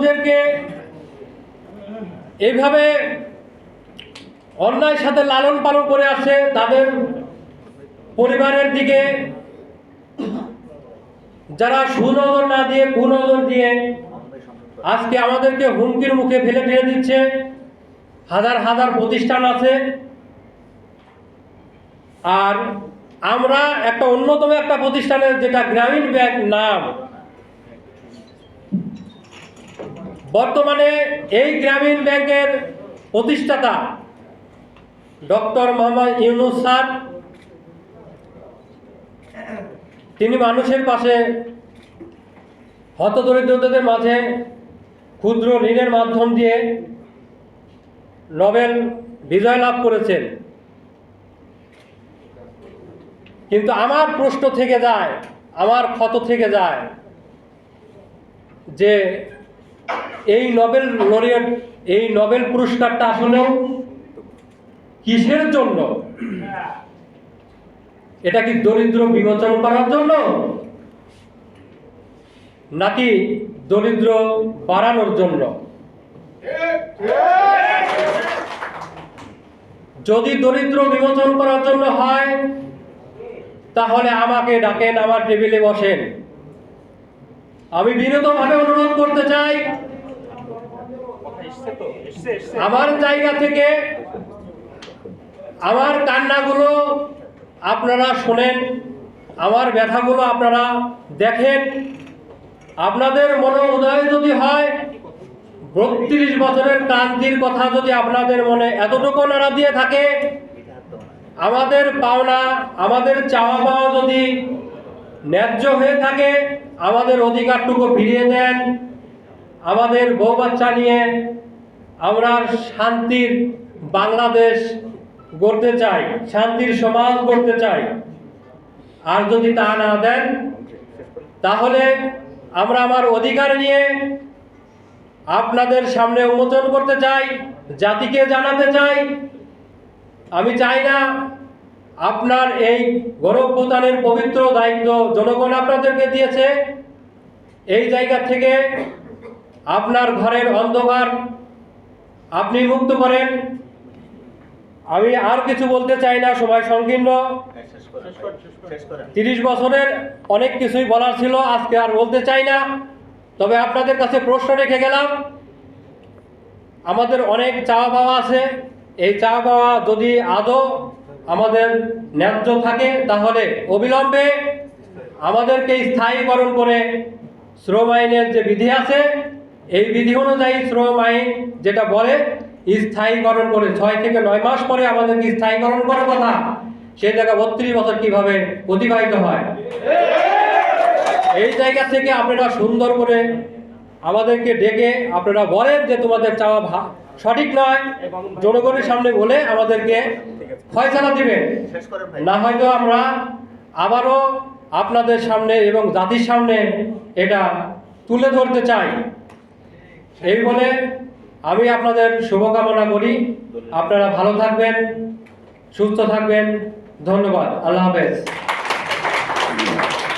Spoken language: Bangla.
মানুষদেরকে এইভাবে অন্যায়ের সাথে লালন পালন করে আসছে তাদের পরিবারের দিকে। যারা সুনজর না দিয়ে, কুনজর দিয়ে আজকে আমাদেরকে হুমকির মুখে ফেলে ফেলে দিচ্ছে। হাজার হাজার প্রতিষ্ঠান আছে। আর আমরা একটা অন্যতম একটা প্রতিষ্ঠানের যেটা গ্রামীণ ব্যাংক নাম বর্তমানে এই গ্রামীণ ব্যাংকের প্রতিষ্ঠাতা ডক্টর মোহাম্মদ ইউনুস স্যার, তিনি মানুষের পাশে হতদরিদ্রদের মাঝে ক্ষুদ্র ঋণের মাধ্যম দিয়ে নোবেল বিজয় লাভ করেছেন। কিন্তু আমার প্রশ্ন থেকে যায়, আমার ক্ষত থেকে যায় যে এই নোবেল লরিয়েট এই নোবেল পুরস্কারটা আসলে কিসের জন্য? এটা কি দরিদ্র বিমোচন করার জন্য? নাকি দরিদ্র বাড়ানোর জন্য? যদি দরিদ্র বিমোচন করার জন্য হয়, তাহলে আমাকে ডাকেন, আমার টেবিলে বসেন। আমি বিনীতভাবে অনুরোধ করতে চাই আমার জায়গা থেকে আমার কান্নাগুলো আপনারা শোনেন, আমার ব্যথাগুলো আপনারা দেখেন। আপনাদের মনে উদয় যদি হয়, বত্রিশ বছরের ক্রান্তির কথা যদি আপনাদের মনে এতটুকু নাড়া দিয়ে থাকে, আমাদের পাওনা, আমাদের চাওয়া পাওয়া যদি ন্যায্য হয়ে থাকে, আমাদের অধিকারটুকু ফিরিয়ে দেন। আমাদের বউ বাচ্চা নিয়ে আমরা শান্তির বাংলাদেশ গড়তে চাই, শান্তির সমাজ গড়তে চাই। আর যদি তা না দেন, তাহলে আমরা আমার অধিকার নিয়ে আপনাদের সামনে উন্মোচন করতে চাই, জাতিকে জানাতে চাই। আমি চাই না আপনার এই প্রদানের পবিত্র দায়িত্ব জনগণ আপনাদেরকে দিয়েছে। এই জায়গা থেকে আপনার ঘরের অন্ধকার, আপনি মুক্ত করেন। আমি আর কিছু বলতে চাই না সময় সংকীর্ণ। তিরিশ বছরের অনেক কিছুই বলার ছিল, আজকে আর বলতে চাই না। তবে আপনাদের কাছে প্রশ্ন রেখে গেলাম, আমাদের অনেক চাওয়া পাওয়া আছে। এই চাওয়া পাওয়া যদি আদৌ আমাদের ন্যায্য থাকে, তাহলে অবিলম্বে আমাদেরকে স্থায়ীকরণ করে শ্রম আইনের যে বিধি আছে এই বিধি অনুযায়ী শ্রম আইন যেটা বলে, স্থায়ীকরণ করে ছয় থেকে নয় মাস পরে আমাদেরকে স্থায়ীকরণ করার কথা। সেই জায়গা বত্রিশ বছর কীভাবে অতিবাহিত হয়? এই জায়গা থেকে আপনারা সুন্দর করে আমাদেরকে ডেকে আপনারা বলেন যে তোমাদের চাওয়া ভা- সঠিক নয়। জনগণের সামনে বলে আমাদেরকে ফয়সালা দিবেন। না হয়তো আমরা আবারও আপনাদের সামনে এবং জাতির সামনে এটা তুলে ধরতে চাই। এই বলে আমি আপনাদের শুভকামনা করি। আপনারা ভালো থাকবেন সুস্থ থাকবেন। ধন্যবাদ। আল্লাহ হাফেজ।